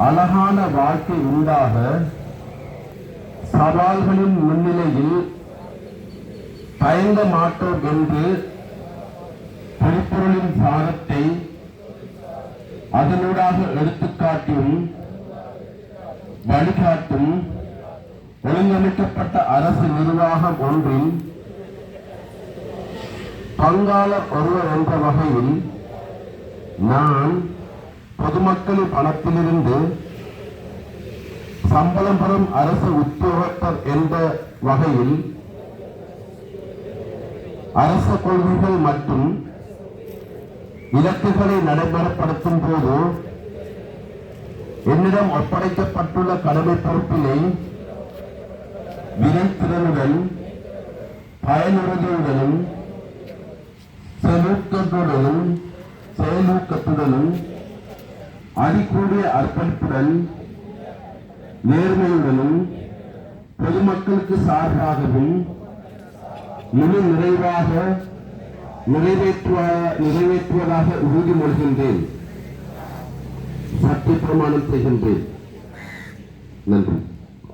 அழகான வாழ்க்கை உண்டாக சவால்களின் முன்னிலையில் தயங்க மாட்டோம் என்று திருப்பொருளின் சாரத்தை அதனூடாக எடுத்துக்காட்டும் வழிகாட்டும் ஒழுங்கமைக்கப்பட்ட அரசு நிர்வாகம் ஒன்றின் பங்காளர் ஒருவர் என்ற வகையில் நான் பொதுமக்களின் பணத்திலிருந்து சம்பளம் பெறும் அரசு உத்தியோகத்தர் என்ற வகையில் அரச கொள்கைகள் மற்றும் இலக்குகளை நடைமுறைப்படுத்தும் போது என்னிடம் ஒப்படைக்கப்பட்டுள்ள கடமை பொறுப்பினை வினைத்திறனுடன் பயனுறுதியுடனும் செலூக்கத்துடனும் செயலூக்கத்துடனும் அதிகூடிய அர்ப்பணிப்புடன் நேர்மையுடனும் பொதுமக்களுக்கு சார்பாகவும் முழு நிறைவாக நிறைவேற்றுவ நிறைவேற்றுவதாக உறுதிமொழிகின்றேன் சத்திய பிரமாணம் செய்கின்றேன். நன்றி.